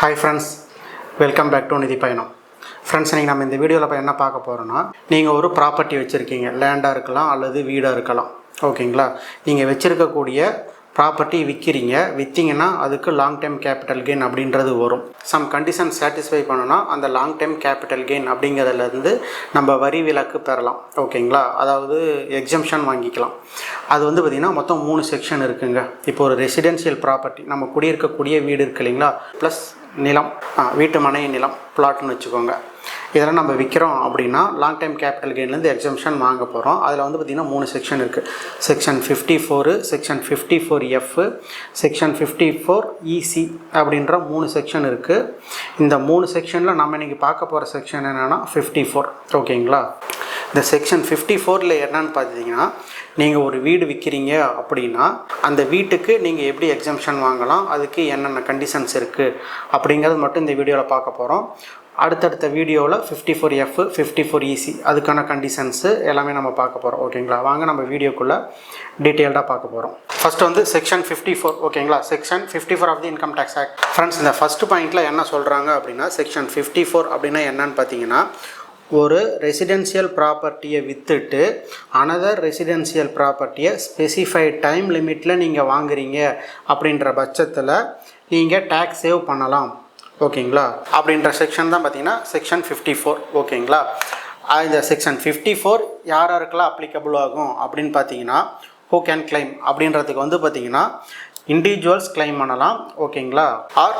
Hi friends welcome back to நிதி பயணம் friends இன்றைக்கி நம்ம இந்த வீடியோவில் இப்போ என்ன பார்க்க போகிறோன்னா நீங்கள் ஒரு ப்ராப்பர்ட்டி வச்சுருக்கீங்க. லேண்டாக இருக்கலாம் அல்லது வீடாக இருக்கலாம். ஓகேங்களா நீங்கள் வச்சுருக்கக்கூடிய ப்ராப்பர்ட்டி விற்கிறீங்க விற்றீங்கன்னா அதுக்கு லாங் டைம் கேபிட்டல் கெயின் அப்படின்றது வரும். சம் கண்டிஷன் சாட்டிஸ்ஃபை பண்ணோன்னா அந்த லாங் டைம் கேபிட்டல் கெயின் அப்படிங்கிறதுலேருந்து நம்ம வரி விலக்கு பெறலாம். ஓகேங்களா அதாவது எக்ஸம்ஷன் வாங்கிக்கலாம். அது வந்து பார்த்திங்கன்னா மொத்தம் மூணு செக்ஷன் இருக்குங்க. இப்போ ஒரு ரெசிடென்ஷியல் ப்ராப்பர்ட்டி நம்ம குடியிருக்கக்கூடிய வீடு இருக்கு இல்லைங்களா? ப்ளஸ் நிலம் வீட்டு மனை நிலம் பிளாட்னு வச்சுக்கோங்க. இதெல்லாம் நம்ம விற்கிறோம் அப்படின்னா லாங் டைம் கேபிட்டல் கெயின்லேருந்து எக்ஸம்ஷன் வாங்க போகிறோம். அதில் வந்து பார்த்திங்கன்னா மூணு செக்ஷன் இருக்குது section fifty four section fifty four F section fifty four EC அப்படின்ற மூணு செக்ஷன் இருக்குது இந்த மூணு செக்ஷனில் நம்ம இன்றைக்கி பார்க்க போகிற செக்ஷன் என்னென்னா ஃபிஃப்டி ஃபோர் ஓகேங்களா? இந்த செக்ஷன் ஃபிஃப்டி ஃபோரில் என்னன்னு பார்த்தீங்கன்னா நீங்கள் ஒரு வீடு விற்கிறீங்க அப்படின்னா அந்த வீட்டுக்கு நீங்கள் எப்படி எக்ஸம்ஷன் வாங்கலாம்? அதுக்கு என்னென்ன கண்டிஷன்ஸ் இருக்குது அப்படிங்கிறது மட்டும் இந்த வீடியோவில் பார்க்க போகிறோம். அடுத்தடுத்த வீடியோவில் fifty four F fifty four EC அதுக்கான கண்டிஷன்ஸு எல்லாமே நம்ம பார்க்க போகிறோம் ஓகேங்களா வாங்க நம்ம வீடியோக்குள்ளே டீட்டெயில்டாக பார்க்க போகிறோம் ஃபஸ்ட் வந்து செக்ஷன் ஃபிஃப்டி ஃபோர் ஓகேங்களா section fifty four of the income tax act friends இந்த ஃபஸ்ட் பாயிண்ட்டில் என்ன சொல்கிறாங்க அப்படின்னா செக்ஷன் ஃபிஃப்டி ஃபோர் அப்படின்னா என்னன்னு பார்த்தீங்கன்னா ஒரு ரெசிடென்ஷியல் ப்ராப்பர்ட்டியை விற்றுட்டு அனதர் ரெசிடென்ஷியல் ப்ராப்பர்ட்டியை ஸ்பெசிஃபைட் டைம் லிமிட்டில் நீங்கள் வாங்குறீங்க அப்படின்ற பட்சத்தில் நீங்கள் டேக்ஸ் சேவ் பண்ணலாம். ஓகேங்களா? அப்படின்ற செக்ஷன் தான் பார்த்தீங்கன்னா செக்ஷன் ஃபிஃப்டி ஃபோர் ஓகேங்களா இந்த செக்ஷன் ஃபிஃப்டி ஃபோர் யார் யாருக்கெல்லாம் அப்ளிகபிள் ஆகும் அப்படின்னு பார்த்தீங்கன்னா ஹூ கேன் கிளைம் அப்படின்றதுக்கு வந்து பார்த்தீங்கன்னா இண்டிவிஜுவல்ஸ் கிளைம் பண்ணலாம். ஓகேங்களா? Or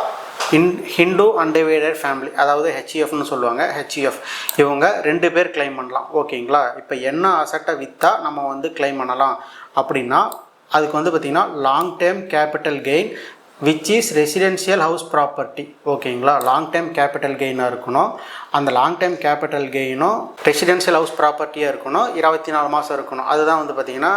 in Hindu undivided family அதாவது ஹெச்இஎஃப்னு சொல்லுவாங்க ஹெச்இஎஃப் இவங்க ரெண்டு பேர் கிளைம் பண்ணலாம். ஓகேங்களா? இப்போ என்ன அசட்டை விற்றா நம்ம வந்து கிளைம் பண்ணலாம் அப்படின்னா அதுக்கு வந்து பார்த்திங்கன்னா long term capital gain which is residential house property ஓகேங்களா லாங் டைம் கேபிட்டல் கெயினாக இருக்கணும். அந்த லாங் டைம் கேபிட்டல் கெயினும் ரெசிடென்ஷியல் ஹவுஸ் ப்ராப்பர்ட்டியாக இருக்கணும். இருபத்தி நாலு மாதம் இருக்கணும். அதுதான் வந்து பார்த்திங்கன்னா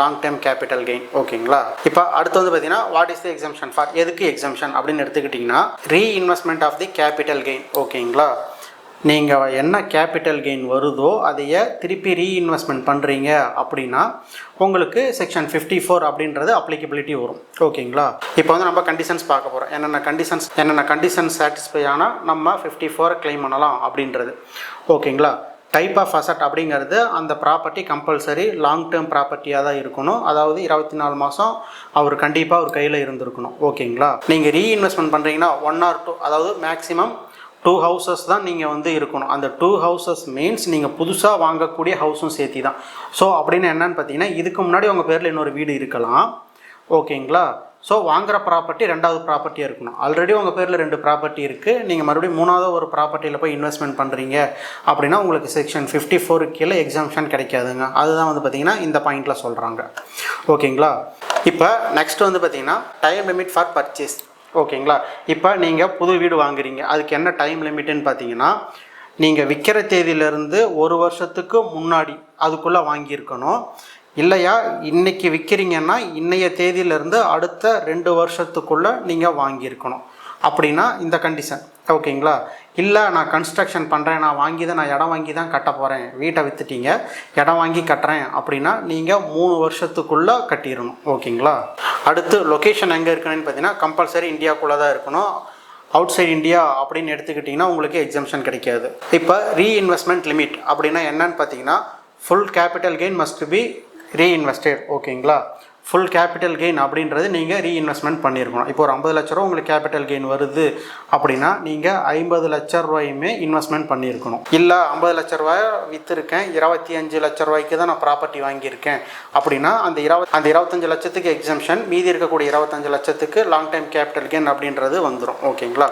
லாங் டைம் கேபிட்டல் கெயின் ஓகேங்களா இப்போ அடுத்து வந்து பார்த்திங்கன்னா what is the exemption for எதுக்கு எக்ஸம்ஷன் அப்படின்னு எடுத்துக்கிட்டிங்கன்னா reinvestment of the capital gain ஓகேங்களா நீங்கள் என்ன கேபிட்டல் கெயின் வருதோ அதைய திருப்பி ரீஇன்வெஸ்ட்மெண்ட் பண்ணுறீங்க அப்படின்னா உங்களுக்கு செக்ஷன் ஃபிஃப்டி ஃபோர் அப்படின்றது அப்ளிகபிலிட்டி வரும். ஓகேங்களா இப்போ வந்து நம்ம கண்டிஷன்ஸ் பார்க்க போகிறோம் என்னென்ன கண்டிஷன்ஸ் என்னென்ன கண்டிஷன்ஸ் சாட்டிஸ்ஃபை ஆனால் நம்ம ஃபிஃப்டி ஃபோரை கிளைம் பண்ணலாம் அப்படின்றது. ஓகேங்களா டைப் ஆஃப் அசட் அப்படிங்கிறது அந்த ப்ராப்பர்ட்டி கம்பல்சரி லாங் டேர்ம் ப்ராப்பர்ட்டியாக தான் இருக்கணும். அதாவது இருபத்தி நாலு மாதம் அவர் கண்டிப்பாக அவர் கையில் இருந்திருக்கணும். ஓகேங்களா நீங்கள் ரீஇன்வெஸ்ட்மெண்ட் பண்ணுறீங்கன்னா ஒன் ஆர் டூ அதாவது மேக்ஸிமம் டூ ஹவுசஸ் தான் நீங்கள் வந்து இருக்கணும். அந்த டூ ஹவுசஸ் மீன்ஸ் நீங்கள் புதுசாக வாங்கக்கூடிய ஹவுஸும் சேர்த்தி தான் ஸோ அப்படின்னு என்னன்னு பார்த்தீங்கன்னா இதுக்கு முன்னாடி உங்கள் பேரில் இன்னொரு வீடு இருக்கலாம். ஓகேங்களா? ஸோ வாங்குற ப்ராப்பர்ட்டி ரெண்டாவது ப்ராப்பர்ட்டியாக இருக்கணும். ஆல்ரெடி உங்கள் பேரில் ரெண்டு ப்ராப்பர்ட்டி இருக்குது நீங்கள் மறுபடியும் மூணாவது ஒரு ப்ராப்பர்ட்டியில் போய் இன்வெஸ்ட்மெண்ட் பண்ணுறீங்க அப்படின்னா உங்களுக்கு செக்ஷன் ஃபிஃப்டி ஃபோர் கீழே எக்ஸாம்ஷன் கிடைக்காதுங்க. அதுதான் வந்து பார்த்திங்கன்னா இந்த பாயிண்டில் சொல்கிறாங்க ஓகேங்களா? இப்போ நெக்ஸ்ட் வந்து பார்த்திங்கன்னா டைம் லிமிட் ஃபார் பர்ச்சேஸ் ஓகேங்களா? இப்போ நீங்கள் புது வீடு வாங்குறீங்க. அதுக்கு என்ன டைம் லிமிட்டுன்னு பார்த்தீங்கன்னா நீங்கள் விற்கிற தேதியிலேருந்து ஒரு வருஷத்துக்கு முன்னாடி அதுக்குள்ளே வாங்கியிருக்கணும். இல்லையா? இன்றைக்கி விற்கிறீங்கன்னா இன்றைய தேதியிலேருந்து அடுத்த ரெண்டு வருஷத்துக்குள்ளே நீங்கள் வாங்கியிருக்கணும். அப்படின்னா இந்த கண்டிஷன் ஓகேங்களா? இல்லை நான் கன்ஸ்ட்ரக்ஷன் பண்ணுறேன் நான் வாங்கி தான் நான் இடம் வாங்கி தான் கட்ட போகிறேன் வீட்டை விற்றுட்டீங்க இடம் வாங்கி கட்டுறேன். அப்படின்னா நீங்கள் மூணு வருஷத்துக்குள்ளே கட்டிடணும். ஓகேங்களா? அடுத்து லொக்கேஷன் எங்கே இருக்குன்னு பார்த்தீங்கன்னா கம்பல்சரி இந்தியாக்குள்ளே தான் இருக்கணும். அவுட் சைட் இந்தியா அப்படின்னு எடுத்துக்கிட்டிங்கன்னா உங்களுக்கு எக்ஸம்ஷன் கிடைக்காது. இப்போ ரீஇன்வெஸ்ட்மெண்ட் லிமிட் அப்படின்னா என்னன்னு பார்த்தீங்கன்னா full capital gain must be reinvested ஓகேங்களா? ஃபுல் கேபிட்டல் கெயின் அப்படின்றது நீங்கள் ரீஇன்வெஸ்ட்மெண்ட் பண்ணியிருக்கணும் இப்போ ஒரு ஐம்பது லட்ச ரூபா உங்களுக்கு கேபிட்டல் கெயின் வருது அப்படின்னா நீங்கள் ஐம்பது லட்ச ரூபாயுமே இன்வெஸ்ட்மெண்ட் பண்ணியிருக்கணும் இல்லை ஐம்பது லட்ச ரூபாய் விற்றுருக்கேன் இருபத்தி அஞ்சு லட்ச ரூபாய்க்கு தான் நான் ப்ராப்பர்ட்டி வாங்கியிருக்கேன். அப்படின்னா அந்த இருபத் அந்த இருபத்தஞ்சு லட்சத்துக்கு எக்ஸம்ஷன் மீதி இருக்கக்கூடிய இருபத்தஞ்சு லட்சத்துக்கு லாங் டைம் கேபிட்டல் கெயின் அப்படின்றது வந்துடும் ஓகேங்களா?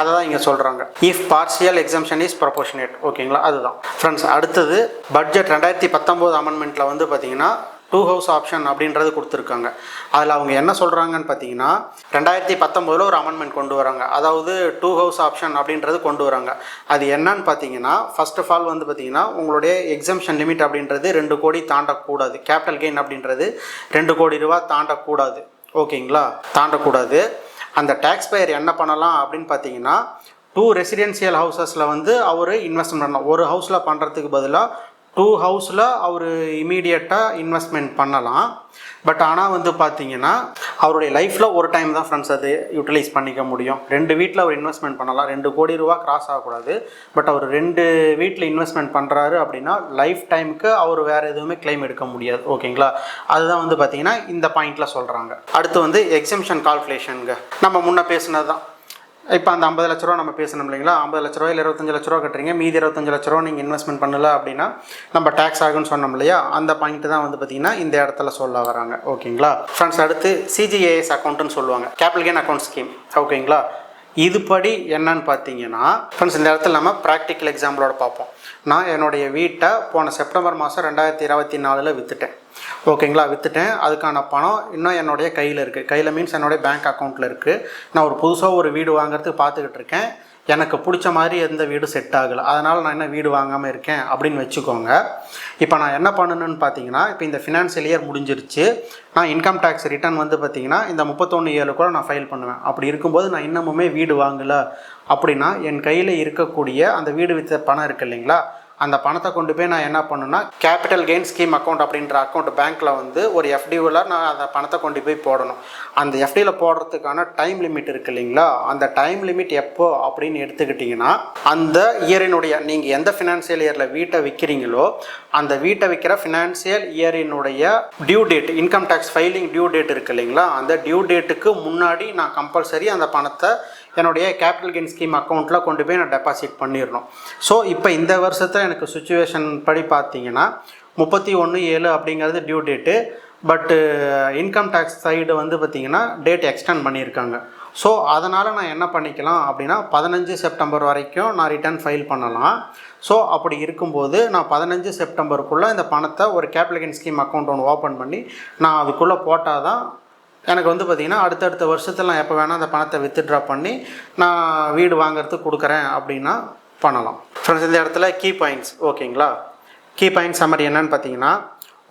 அதை தான் இங்கே சொல்கிறாங்க if partial exemption is proportionate ஓகேங்களா? அதுதான். ஃப்ரெண்ட்ஸ் அடுத்தது பட்ஜெட் ரெண்டாயிரத்தி பத்தொம்போது அமெண்ட்மெண்ட்டில் வந்து பார்த்தீங்கன்னா டூ ஹவுஸ் ஆப்ஷன் அப்படின்றது கொடுத்துருக்காங்க. அதில் அவங்க என்ன சொல்கிறாங்கன்னு பார்த்தீங்கன்னா ரெண்டாயிரத்தி பத்தொம்போதில் ஒரு அமெண்ட்மெண்ட் கொண்டு வராங்க. அதாவது டூ ஹவுஸ் ஆப்ஷன் அப்படின்றது கொண்டு வராங்க. அது என்னன்னு பார்த்தீங்கன்னா ஃபர்ஸ்ட் ஆஃப் ஆல் வந்து பார்த்தீங்கன்னா உங்களுடைய எக்ஸம்ஷன் லிமிட் அப்படின்றது ரெண்டு கோடி தாண்டக்கூடாது. கேபிட்டல் கெயின் அப்படின்றது ரெண்டு கோடி ரூபா தாண்டக்கூடாது. ஓகேங்களா? தாண்டக்கூடாது. அந்த டேக்ஸ் பேயர் என்ன பண்ணலாம் அப்படின்னு பார்த்தீங்கன்னா டூ ரெசிடென்சியல் ஹவுசஸில் வந்து அவர் இன்வெஸ்ட்மெண்ட் பண்ணலாம். ஒரு ஹவுஸில் பண்ணுறதுக்கு பதிலாக டூ ஹவுஸில் அவர் இமீடியட்டாக இன்வெஸ்ட்மெண்ட் பண்ணலாம். பட் ஆனால் வந்து பார்த்தீங்கன்னா அவருடைய லைஃப்பில் ஒரு டைம் தான் ஃப்ரெண்ட்ஸ் அது யூட்டிலைஸ் பண்ணிக்க முடியும். ரெண்டு வீட்டில் அவர் இன்வெஸ்ட்மெண்ட் பண்ணலாம். ரெண்டு கோடி ரூபா கிராஸ் ஆகக்கூடாது. பட் அவர் ரெண்டு வீட்டில் இன்வெஸ்ட்மெண்ட் பண்ணுறாரு அப்படின்னா லைஃப் டைமுக்கு அவர் வேறு எதுவுமே கிளைம் எடுக்க முடியாது. ஓகேங்களா அதுதான் வந்து பார்த்தீங்கன்னா இந்த பாயிண்டில் சொல்கிறாங்க அடுத்து வந்து எக்ஸம்ஷன் கால்குலேஷனுங்க நம்ம முன்னே பேசுனது தான் இப்போ அந்த ஐம்பது லட்ச ரூபா நம்ம பேசணும் இல்லைங்களா? ஐம்பது லட்ச ரூபா இல்லை இருபத்தஞ்சு லட்ச ரூபா கட்டுறீங்க. மீதி இருபத்தஞ்சு லட்ச ரூபா நீங்கள் இன்வெஸ்ட்மெண்ட் பண்ணல அப்படின்னா நம்ம டேக்ஸ் ஆகும்னு சொன்னோம் இல்லையா? அந்த பாயிண்ட் தான் வந்து பார்த்தீங்கன்னா இந்த இடத்துல சொல்ல வராங்க. ஓகேங்களா? ஃப்ரெண்ட்ஸ் அடுத்து சிஜிஏஎஸ் அக்கௌண்ட்டுன்னு சொல்லுவாங்க. கேபிட்டல் கெயின் அக்கௌண்ட் ஸ்கீம் ஓகேங்களா? இதுபடி என்னன்னு பார்த்தீங்கன்னா ஃப்ரெண்ட்ஸ் இந்த இடத்துல நம்ம ப்ராக்டிக்கல் எக்ஸாம்பிளோட பார்ப்போம். நான் என்னுடைய வீட்டை போன செப்டம்பர் மாதம் ரெண்டாயிரத்தி இருபத்தி நாலில் விற்றுட்டேன் ஓகேங்களா விற்றுட்டேன் அதுக்கான பணம் இன்னும் என்னுடைய கையில் இருக்குது கையில் மீன்ஸ் என்னுடைய பேங்க் அக்கௌண்ட்டில் இருக்குது நான் ஒரு புதுசாக ஒரு வீடு வாங்குறதுக்கு பார்த்துக்கிட்டு இருக்கேன். எனக்கு பிடிச்ச மாதிரி எந்த வீடு செட் ஆகலை. அதனால் நான் என்ன வீடு வாங்காமல் இருக்கேன் அப்படின்னு வச்சுக்கோங்க. இப்போ நான் என்ன பண்ணணும்னு பார்த்தீங்கன்னா இப்போ இந்த ஃபினான்ஷியல் இயர் முடிஞ்சிருச்சு. நான் இன்கம் டேக்ஸ் ரிட்டர்ன் வந்து பார்த்தீங்கன்னா இந்த முப்பத்தொன்று ஏழு கூட நான் ஃபைல் பண்ணுவேன். அப்படி இருக்கும்போது நான் இன்னமுமே வீடு வாங்கலை அப்படின்னா என் கையில் இருக்கக்கூடிய அந்த வீடு விற்ற பணம் இருக்கு இல்லைங்களா அந்த பணத்தை கொண்டு போய் நான் என்ன பண்ணுன்னா கேபிட்டல் கெயின் ஸ்கீம் அக்கௌண்ட் அப்படின்ற அக்கௌண்ட் பேங்க்கில் வந்து ஒரு எஃப்டியூவில் நான் அந்த பணத்தை கொண்டு போய் போடணும். அந்த எஃப்டியில் போடுறதுக்கான டைம் லிமிட் இருக்கு இல்லைங்களா? அந்த டைம் லிமிட் எப்போ அப்படின்னு எடுத்துக்கிட்டிங்கன்னா அந்த இயரினுடைய நீங்கள் எந்த ஃபினான்சியல் இயரில் வீட்டை விற்கிறீங்களோ அந்த வீட்டை விற்கிற financial இயரினுடைய due date income tax filing due date இருக்கு இல்லைங்களா? அந்த டியூ டேட்டுக்கு முன்னாடி நான் கம்பல்சரி அந்த பணத்தை என்னுடைய கேபிட்டல் கெயின் ஸ்கீம் அக்கௌண்ட்டில் கொண்டு போய் நான் டெபாசிட் பண்ணிடணும் ஸோ இப்போ இந்த வருஷத்தில் எனக்கு சுச்சுவேஷன் படி பார்த்தீங்கன்னா முப்பத்தி ஒன்று ஏழு அப்படிங்கிறது due date but income tax side வந்து பார்த்திங்கன்னா டேட் எக்ஸ்டெண்ட் பண்ணியிருக்காங்க ஸோ அதனால் நான் என்ன பண்ணிக்கலாம் அப்படின்னா பதினஞ்சு செப்டம்பர் வரைக்கும் நான் ரிட்டர்ன் ஃபைல் பண்ணலாம். ஸோ அப்படி இருக்கும்போது நான் பதினஞ்சு செப்டம்பருக்குள்ளே இந்த பணத்தை ஒரு கேபிட்டல் கெயின் ஸ்கீம் அக்கௌண்ட் ஒன்று ஓப்பன் பண்ணி நான் அதுக்குள்ளே போட்டால் தான் எனக்கு வந்து பார்த்திங்கன்னா அடுத்தடுத்த வருஷத்தில் நான் எப்போ வேணால் அந்த பணத்தை வித்ட்ரா பண்ணி நான் வீடு வாங்குறதுக்கு கொடுக்குறேன் அப்படின்னா பண்ணலாம். ஃப்ரெண்ட்ஸ் இந்த இடத்துல கீ பாயிண்ட்ஸ் ஓகேங்களா கீ பாயிண்ட்ஸ் சம்மரி என்னன்னு பார்த்தீங்கன்னா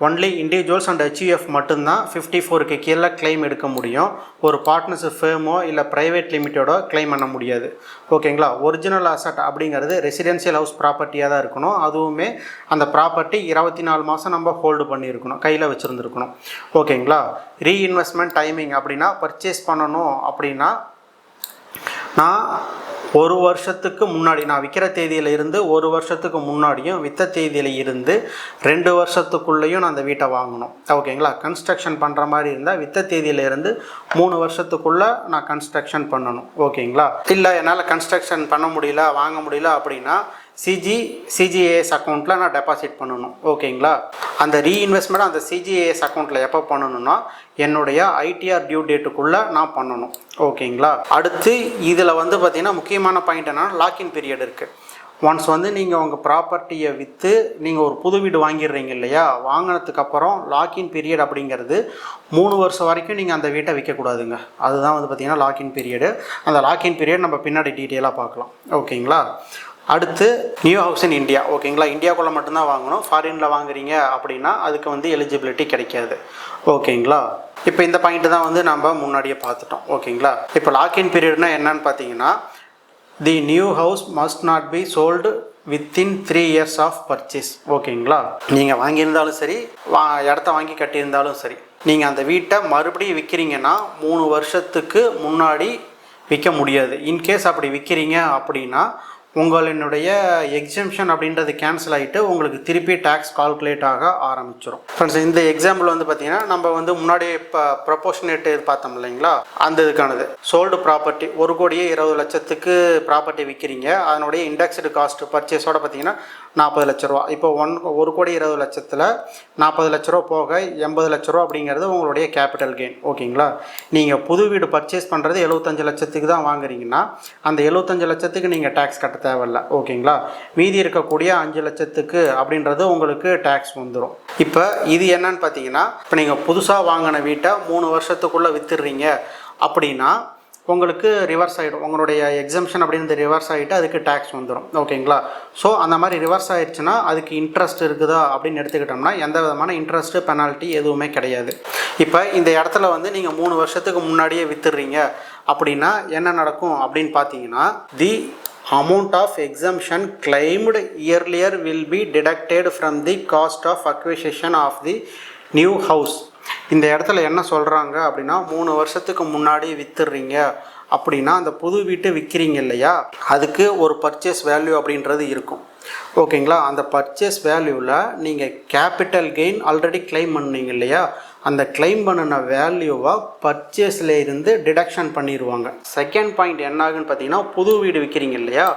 ஒன்லி இண்டிவிஜுவல்ஸ் அண்ட் ஹெச்யூஎஃப் மட்டும்தான் ஃபிஃப்டி ஃபோருக்கு கீழே கிளைம் எடுக்க முடியும். ஒரு பார்ட்னர்ஷிப் ஃபேமோ இல்லை ப்ரைவேட் லிமிட்டோட கிளைம் பண்ண முடியாது. ஓகேங்களா ஒரிஜினல் அசட் அப்படிங்கிறது ரெசிடென்ஷியல் ஹவுஸ் ப்ராப்பர்ட்டியாக தான் இருக்கணும். அதுவுமே அந்த ப்ராப்பர்ட்டி இருபத்தி நாலு மாதம் நம்ம ஹோல்டு பண்ணியிருக்கணும். கையில் வச்சுருந்துருக்கணும். ஓகேங்களா ரீஇன்வெஸ்ட்மெண்ட் டைமிங் அப்படின்னா பர்ச்சேஸ் பண்ணணும் அப்படின்னா நான் ஒரு வருஷத்துக்கு முன்னாடி நான் விற்கிற தேதியில் இருந்து ஒரு வருஷத்துக்கு முன்னாடியும் விற்ற தேதியில் இருந்து ரெண்டு வருஷத்துக்குள்ளேயும் நான் அந்த வீட்டை வாங்கணும். ஓகேங்களா கன்ஸ்ட்ரக்ஷன் பண்ணுற மாதிரி இருந்தால் விற்ற தேதியில் இருந்து மூணு வருஷத்துக்குள்ளே நான் கன்ஸ்ட்ரக்ஷன் பண்ணணும். ஓகேங்களா இல்லை என்னால் கன்ஸ்ட்ரக்ஷன் பண்ண முடியல வாங்க முடியல அப்படின்னா சிஜி சிஜிஏஎஸ் அக்கௌண்ட்டில் நான் டெபாசிட் பண்ணணும். ஓகேங்களா? அந்த ரீஇன்வெஸ்ட்மெண்ட் அந்த சிஜிஏஎஸ் அக்கௌண்ட்டில் எப்போ பண்ணணும்னா என்னுடைய ஐடிஆர் டியூ டேட்டுக்குள்ளே நான் பண்ணணும். ஓகேங்களா? அடுத்து இதில் வந்து பார்த்திங்கன்னா முக்கியமான பாயிண்ட் என்னென்னா லாக்இன் பீரியட் இருக்குது ஒன்ஸ் வந்து நீங்கள் உங்கள் ப்ராப்பர்ட்டியை விற்று நீங்கள் ஒரு புது வீடு வாங்கிடுறீங்க இல்லையா? வாங்கினதுக்கப்புறம் லாக்இன் பீரியட் அப்படிங்கிறது மூணு வருஷம் வரைக்கும் நீங்கள் அந்த வீட்டை விற்கக்கூடாதுங்க அதுதான் வந்து பார்த்திங்கன்னா லாக்இன் பீரியடு அந்த லாக்இன் பீரியட் நம்ம பின்னாடி டீட்டெயிலாக பார்க்கலாம். ஓகேங்களா? அடுத்து நியூ ஹவுஸ் இன் இந்தியா ஓகேங்களா இந்தியாக்குள்ளே மட்டும்தான் வாங்கணும். ஃபாரினில் வாங்குறீங்க அப்படின்னா அதுக்கு வந்து எலிஜிபிலிட்டி கிடைக்காது. ஓகேங்களா இப்போ இந்த பாயிண்ட் தான் வந்து நம்ம முன்னாடியே பார்த்துட்டோம். ஓகேங்களா இப்போ லாக்இன் பீரியட்னா என்னன்னு பார்த்தீங்கன்னா the new house must not be sold within three years of purchase ஓகேங்களா நீங்கள் வாங்கியிருந்தாலும் சரி வா இடத்த வாங்கி கட்டியிருந்தாலும் சரி நீங்கள் அந்த வீட்டை மறுபடியும் விற்கிறீங்கன்னா மூணு வருஷத்துக்கு முன்னாடி விற்க முடியாது. இன்கேஸ் அப்படி விற்கிறீங்க அப்படின்னா உங்களினுடைய எக்ஸம்ஷன் அப்படின்றது கேன்சல் ஆகிட்டு உங்களுக்கு திருப்பி டேக்ஸ் கால்குலேட் ஆக ஆரம்பிச்சிடும் ஃப்ரெண்ட்ஸ் இந்த எக்ஸாம்பிள் வந்து பார்த்தீங்கன்னா நம்ம வந்து முன்னாடி இப்போ ப்ரொபோஷனேட் பார்த்தோம் இல்லைங்களா? அந்த இதுக்கானது. சோல்டு ப்ராப்பர்ட்டி ஒரு கோடியே இருபது லட்சத்துக்கு ப்ராப்பர்ட்டி விற்கிறீங்க அதனுடைய இண்டெக்ஸ்டு காஸ்ட் பர்ச்சேஸோட பார்த்தீங்கன்னா நாற்பது லட்ச ரூபா. இப்போ ஒன் ஒரு கோடி இருபது லட்சத்தில் நாற்பது லட்ச ரூபா போக எண்பது லட்ச ரூபா அப்படிங்கிறது உங்களுடைய கேபிட்டல் கெயின் ஓகேங்களா? நீங்கள் புது வீடு பர்ச்சேஸ் பண்ணுறது எழுபத்தஞ்சு லட்சத்துக்கு தான் வாங்குறீங்கன்னா அந்த எழுபத்தஞ்சு லட்சத்துக்கு நீங்கள் டேக்ஸ் கட்ட தேவையில்ல. ஓகேங்களா? மீதி இருக்கக்கூடிய அஞ்சு லட்சத்துக்கு அப்படின்றது உங்களுக்கு டேக்ஸ் வந்துடும் இப்போ இது என்னன்னு பார்த்தீங்கன்னா இப்போ நீங்கள் புதுசாக வாங்கின வீட்டை மூணு வருஷத்துக்குள்ளே விற்றுடுறீங்க அப்படின்னா உங்களுக்கு ரிவர்ஸ் ஆகிடும் உங்களுடைய எக்ஸம்ஷன் அப்படின்றது ரிவர்ஸ் ஆகிட்டு அதுக்கு டேக்ஸ் வந்துடும் ஓகேங்களா? ஸோ அந்த மாதிரி ரிவர்ஸ் ஆகிடுச்சுன்னா அதுக்கு இன்ட்ரெஸ்ட் இருக்குதா அப்படின்னு எடுத்துக்கிட்டோம்னா எந்த விதமான இன்ட்ரெஸ்ட்டு பெனால்ட்டி எதுவுமே கிடையாது. இப்போ இந்த இடத்துல வந்து நீங்கள் மூணு வருஷத்துக்கு முன்னாடியே விற்றுறீங்க அப்படின்னா என்ன நடக்கும் அப்படின்னு பார்த்தீங்கன்னா தி amount of exemption claimed earlier will be deducted from the cost of acquisition of the new house. இந்த இடத்துல என்ன சொல்கிறாங்க அப்படின்னா மூணு வருஷத்துக்கு முன்னாடி வித்துடுறீங்க. அப்படின்னா அந்த புது வீட்டை விற்கிறீங்க இல்லையா? அதுக்கு ஒரு பர்ச்சேஸ் வேல்யூ அப்படின்றது இருக்கும். ஓகேங்களா அந்த பர்ச்சேஸ் வேல்யூவில் நீங்கள் கேபிட்டல் கெயின் ஆல்ரெடி கிளைம் பண்ணீங்க இல்லையா? அந்த கிளைம் பண்ணின வேல்யூவை பர்ச்சேஸில் இருந்து டிடக்ஷன் பண்ணிடுவாங்க செகண்ட் பாயிண்ட் என்ன ஆகுன்னு பார்த்தீங்கன்னா புது வீடு விற்கிறீங்க இல்லையா?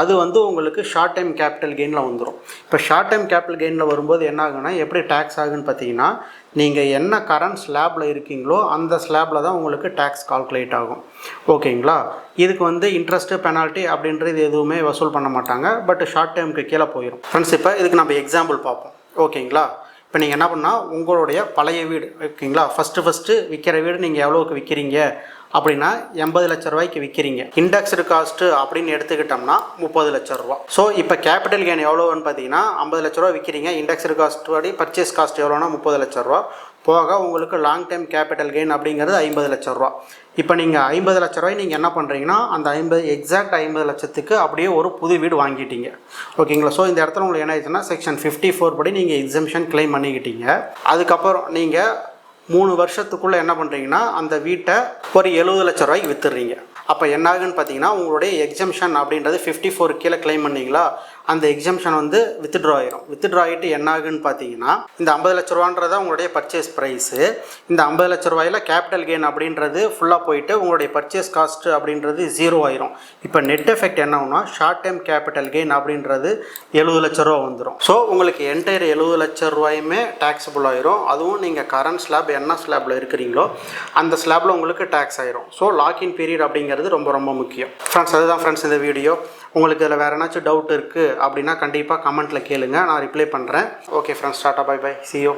அது வந்து உங்களுக்கு ஷார்ட் டைம் கேபிட்டல் கெயினில் வந்துடும் இப்போ ஷார்ட் டைம் கேபிட்டல் கெயினில் வரும்போது என்ன ஆகுன்னா எப்படி டேக்ஸ் ஆகுன்னு பார்த்தீங்கன்னா நீங்கள் என்ன கரண்ட் ஸ்லாப்பில் இருக்கீங்களோ அந்த ஸ்லாப்பில் தான் உங்களுக்கு டேக்ஸ் கால்குலேட் ஆகும். ஓகேங்களா? இதுக்கு வந்து இன்ட்ரெஸ்ட்டு பெனால்ட்டி அப்படின்றது எதுவுமே வசூல் பண்ண மாட்டாங்க. பட் ஷார்ட் டைமுக்கு கீழே போயிடும் ஃப்ரெண்ட்ஸ் இப்போ இதுக்கு நம்ம எக்ஸாம்பிள் பார்ப்போம். ஓகேங்களா? இப்போ நீங்கள் என்ன பண்ணால் உங்களுடைய பழைய வீடு ஓகேங்களா? ஃபஸ்ட்டு ஃபஸ்ட்டு விற்கிற வீடு நீங்கள் எவ்வளோக்கு விற்கிறீங்க அப்படின்னா எண்பது லட்ச ரூபாய்க்கு விற்கிறீங்க இண்டெக்ஸ்டு காஸ்ட்டு அப்படின்னு எடுத்துக்கிட்டோம்னா முப்பது லட்ச ரூபா. ஸோ இப்போ கேபிட்டல் கெயின் எவ்வளோன்னு பார்த்தீங்கன்னா ஐம்பது லட்ச ரூபா விற்கிறீங்க இண்டெக்ஸ்டு காஸ்ட் படி பர்ச்சேஸ் காஸ்ட் எவ்வளோனா முப்பது லட்ச ரூபா. போக உங்களுக்கு லாங் டைம் கேபிட்டல் கெயின் அப்படிங்கிறது ஐம்பது லட்ச ரூபா. இப்போ நீங்கள் ஐம்பது லட்ச ரூபாய் நீங்கள் என்ன பண்ணுறீங்கன்னா அந்த ஐம்பது எக்ஸாக்ட் ஐம்பது லட்சத்துக்கு அப்படியே ஒரு புது வீடு வாங்கிட்டீங்க. ஓகேங்களா ஸோ இந்த இடத்துல உங்களுக்கு என்ன ஆயிடுச்சுன்னா செக்ஷன் ஃபிஃப்டி ஃபோர் படி நீங்கள் எக்ஸம்ஷன் கிளைம் பண்ணிக்கிட்டீங்க. அதுக்கப்புறம் நீங்கள் மூணு வருஷத்துக்குள்ளே என்ன பண்ணுறீங்கன்னா அந்த வீட்டை ஒரு எழுபது லட்ச ரூபாய்க்கு விற்றுறீங்க அப்போ என்ன ஆகுன்னு பார்த்தீங்கன்னா உங்களுடைய எக்ஸம்ஷன் அப்படின்றது ஃபிஃப்டி ஃபோர் கீழே கிளைம் பண்ணீங்களா? அந்த எக்ஸம்ஷன் வந்து வித்ட்ரா ஆயிரும். வித்ட்ரா ஆகிட்டு என்ன ஆகுன்னு பார்த்தீங்கன்னா இந்த ஐம்பது லட்ச ரூபான்றதா உங்களுடைய பர்ச்சேஸ் ப்ரைஸு இந்த ஐம்பது லட்ச ரூபாயில் கேபிட்டல் கெயின் அப்படின்றது ஃபுல்லாக போயிட்டு உங்களுடைய பர்ச்சேஸ் காஸ்ட் அப்படின்றது ஜீரோ ஆயிரும். இப்போ நெட் எஃபெக்ட் என்ன ஷார்ட் டைம் கேபிட்டல் கெயின் அப்படின்றது எழுபது லட்ச ரூபா வந்துடும் ஸோ உங்களுக்கு என்டையர் எழுபது லட்ச ரூபாயுமே டேக்ஸபிள் ஆயிரும். அதுவும் நீங்கள் கரண்ட் ஸ்லாப் என்ன ஸ்லாப்பில் இருக்கிறீங்களோ அந்த ஸ்லாப்பில் உங்களுக்கு டேக்ஸ் ஆயிரும். ஸோ லாக்இன் பீரியட் அப்படிங்கிறது ரொம்ப ரொம்ப முக்கியம். ஃப்ரெண்ட்ஸ் அதுதான் ஃப்ரெண்ட்ஸ் இந்த வீடியோ உங்களுக்கு இதில் வேறு ஏதாச்சும் டவுட் இருக்குது அப்படின்னா கண்டிப்பாக கமெண்ட்டில் கேளுங்கள் நான் ரிப்ளை பண்ணுறேன் okay friends tata bye bye ciao